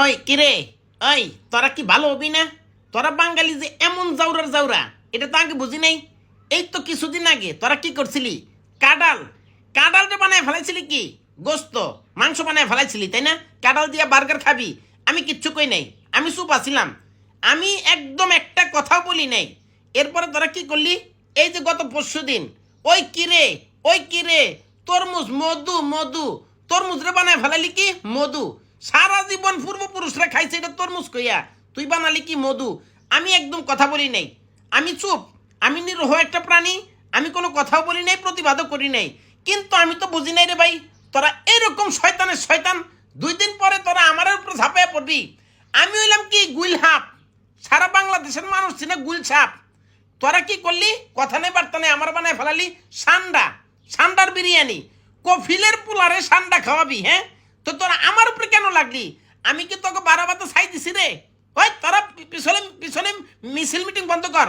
ওই কিরে ওই, তোরা কি ভালো হবি না? তোরা বাঙালি যে এমন জাউরার জাউরা, এটা তো আগে বুঝি নাই। এই তো কিছুদিন আগে, তোরা কি করছিলি? কাডাল কাডালটা বানায় ফেলাইছিলি কি? গোস্ত, মাংস বানায় ফেলাইছিলি, তাই না? কাডাল দিয়া বার্গার খাবি। আমি কিচ্ছু কই নাই। আমি চুপ আছিলাম। আমি একদম একটা কথাও বলি নাই। এরপরে তোরা কি করলি? এই যে গত পরশু দিন, ওই কিরে ওই কিরে তরমুজ, মধু মধু। তরমুজরে বানায় ফেলালি কি? মধু। সারা জীবন পূর্বপুরুষরা খাইছে এটা তরমুজ কইয়া। তুই বানালি কি মধু? আমি একদম কথা বলি নাই। আমি চুপ। আমি নিরহ একটা প্রাণী। আমি কোনো কথাও বলি নাই, প্রতিবাদও করি নাই। কিন্তু আমি তো বুঝি নাই রে ভাই, তোরা এরকম শয়তানের শয়তান, দুই দিন পরে তোরা আমার উপরে ঝাঁপিয়ে পড়বি। আমি হইলাম কি গুইল হাফ সারা বাংলাদেশের মানুষ ছিল গুল ছাপ তোরা কি করলি? কথা নেই, বার্তা নেই, আমার বানায় ফেলালি সান্ডা। সান্ডার বিরিয়ানি। কফিলের পোলারে সান্ডা খাওয়াবি হ্যাঁ? তো তোরা আমার উপরে কেন লাগলি? আমি কি তোকে বারাবাতে ছাই দিছি রে? ওই তোরা পিছনে পিছনে মিছিল মিটিং বন্ধ কর।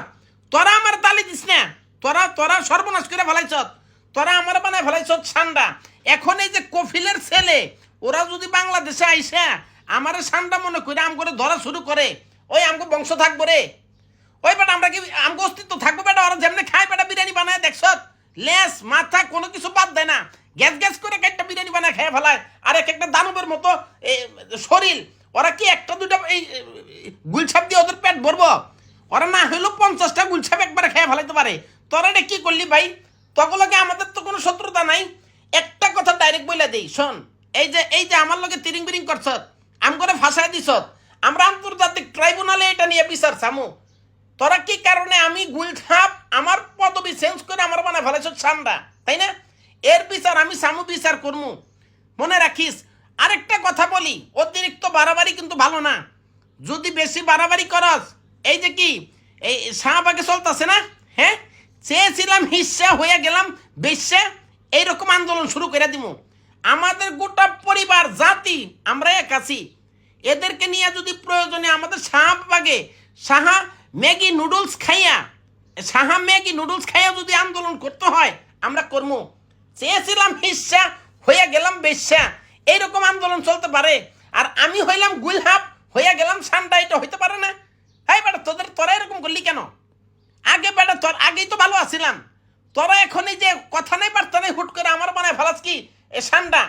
তোরা আমার তালি দিস না। তোরা তোরা সর্বনাশ করে ফেলাইছ। তোরা আমার বানায় ফেলাইছ সান্ডা। এখন এই যে কফিলের ছেলে, ওরা যদি বাংলাদেশে আইসা, আমার সান্ডা মনে করে আম করে ধরা শুরু করে, ওই আমগো বংশ থাকব রে। ওই বেটা আমরা কি, আমগো অস্তিত্ব থাকব বেটা? ওরা যেমনি খায় বেটা, বিরিয়ানি বানায়, দেখছ? লেস, মাথা, কোনো কিছু বাদ দেয় না। গ্যাস গ্যাস করে একটা বিরিয়ানি বানায় খেয়ে ফেলায়। আর এক একটা দানবের মতো শরীর। ওরা কি একটা দুটা এই গুলছাপ দিয়ে ওদের পেট ভরবো? ওরা না হইলেও পঞ্চাশটা গুলছাপ একবারে খেয়ে ফেলাইতে পারে। তোরা এটা কি করলি ভাই? তগলকে আমাদের তো কোনো শত্রুতা নাই। একটা কথা ডাইরেক্ট বলে দেই, শোন। এই যে এই যে আমার লগে তিরিং বিরিং করছ আম করে ফাঁসাই দিছ, আমরা আন্তর্জাতিক ট্রাইব্যুনালে এটা নিয়ে বিচার সামু তোরা কি কারণে আমি গুলছাপ আমার পদবি চেঞ্জ করে আমার বানায় ফেলেছ সান্ডা তাই না? এর বিচার আমি সামু বিচার করমু। মনে রাখিস, আরেকটা কথা বলি, অতিরিক্ত বাড়াবাড়ি কিন্তু ভালো না। যদি বেশি বাড়াবাড়ি করস, এই যে কি, এই শাহবাগে চলতেছে না? হ্যাঁ? চেয়েছিলাম হিস্সা হয়ে গেলাম বেশ্যা এইরকম আন্দোলন শুরু করে দিমু। আমাদের গোটা পরিবার, জাতি, আমরা এক আছি। এদেরকে নিয়ে যদি প্রয়োজনে আমাদের শাহবাগে সাহা ম্যাগি নুডলস খাইয়া সাহা ম্যাগি নুডলস খাইয়া যদি আন্দোলন করতে হয়, আমরা করব চেয়েছিলাম হিস্সা হয়ে গেলাম বেশ্যা। এইরকম আন্দোলন চলতে পারে। আর আমি হইলাম গুলহাব, হইয়া গেলাম সান্ডা, এটা হইতে পারে না। হ্যাঁ বেটা, তোদের, তোরা এরকম করলি কেন? আগে বেটা, তোর আগেই তো ভালো আছিলাম। তোরা এখন এই যে কথা নেই, বার্তা নেই, হুট করে আমার বানায় ফেলাস কি? এ সান্ডা।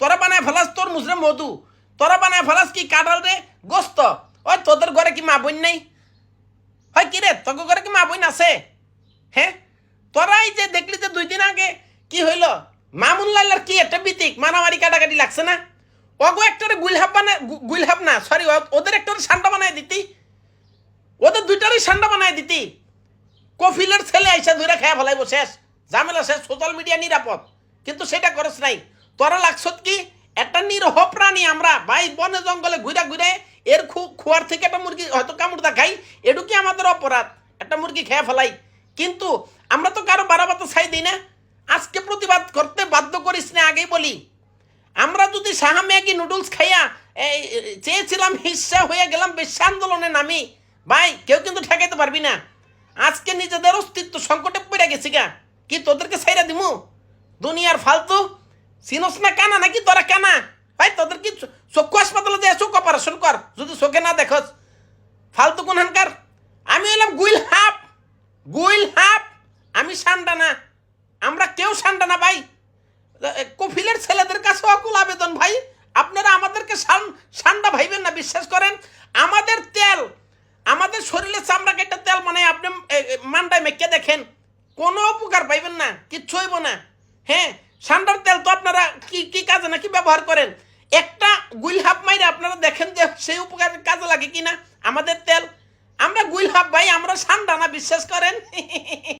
তোরা বানায় ফেলাস তোর মুজরে মধু। তোরা বানায় ফেলাস কি কাঁঠাল রে গোস্ত? ওই তোদের ঘরে কি মা বোন নেই? হয় কি রে, তোকে ঘরে কি মা বোন আছে? হ্যাঁ? তোরাই যে দেখলি যে দুই দিন আগে কি হইল? মামুন লাল্লার কি একটা বিতিক? মারামারি কাটাকাটি লাগছে না? অগো একটারে গুলহাব বানায় গুলহাব না সরি ওদের একটারে সান্ডা বানায় দিতি। ওদের দুইটারই সান্ডা বানায় দিতি। কফিলের ছেলে আইসা ধরে খেয়া ফেলাইব শেষ। ঝামেলা শেষ, সোশ্যাল মিডিয়া নিরাপদ। কিন্তু সেটা করস নাই। তোরা লাগছত কি? একটা নিরহ প্রাণী আমরা ভাই বনে জঙ্গলে ঘুরে ঘুরে এর খু- খোয়ার থেকে একটা মুরগি, হয়তো কামড় খাই এটু কি আমাদের অপরাধ? একটা মুরগি খেয়ে ফেলাই। কিন্তু আমরা তো কারও বারাবাতো ছাই দিই না। আজকে প্রতিবাদ করতে করিস না আগেই বলি। আমরা যদি সাহা ম্যাগি নুডলস খাইয়া চেয়েছিলাম হিসা হয়ে গেলাম বেশ আন্দোলনে নামি, ভাই, কেউ কিন্তু ঠেকাইতে পারবি না। আজকে নিজেদের অস্তিত্ব সংকটে পড়ে গেছি গা। কি তোদেরকে ছাইরা দিমু? দুনিয়ার ফালতু? চিনস না কানা নাকি তোরা কানা? ভাই, তোদের কি চক্ষু হাসপাতালে যায় চোখ অপারেশন কর, যদি চোখে না দেখস। ফালতু কোন হানকার আমি হইলাম গুইল হাফ গুইল হাফ আমি সান্ডা না। আমরা কেউ সান্ডা না, ভাই। কফিলের ছেলেদের কাছে অকুল আবেদন, ভাই। আপনারা আমাদেরকে সান- সান্ডা ভাইবেন না, বিশ্বাস করেন। আমাদের তেল, আমাদের শরীরে চামড়া কেটে তেল মানে আপনি মান্ডায় মেখে দেখেন। কোনো উপকার পাইবেন না, কিচ্ছু হইব না। হ্যাঁ সান্ডার তেল তো আপনারা কি কি কাজে নাকি ব্যবহার করেন? একটা গুইল হাফ মাইরে আপনারা দেখেন যে সেই উপকার কাজে লাগে কিনা আমাদের তেল। আমরা গুইল হাফ ভাই, আমরা সান্ডা না, বিশ্বাস করেন?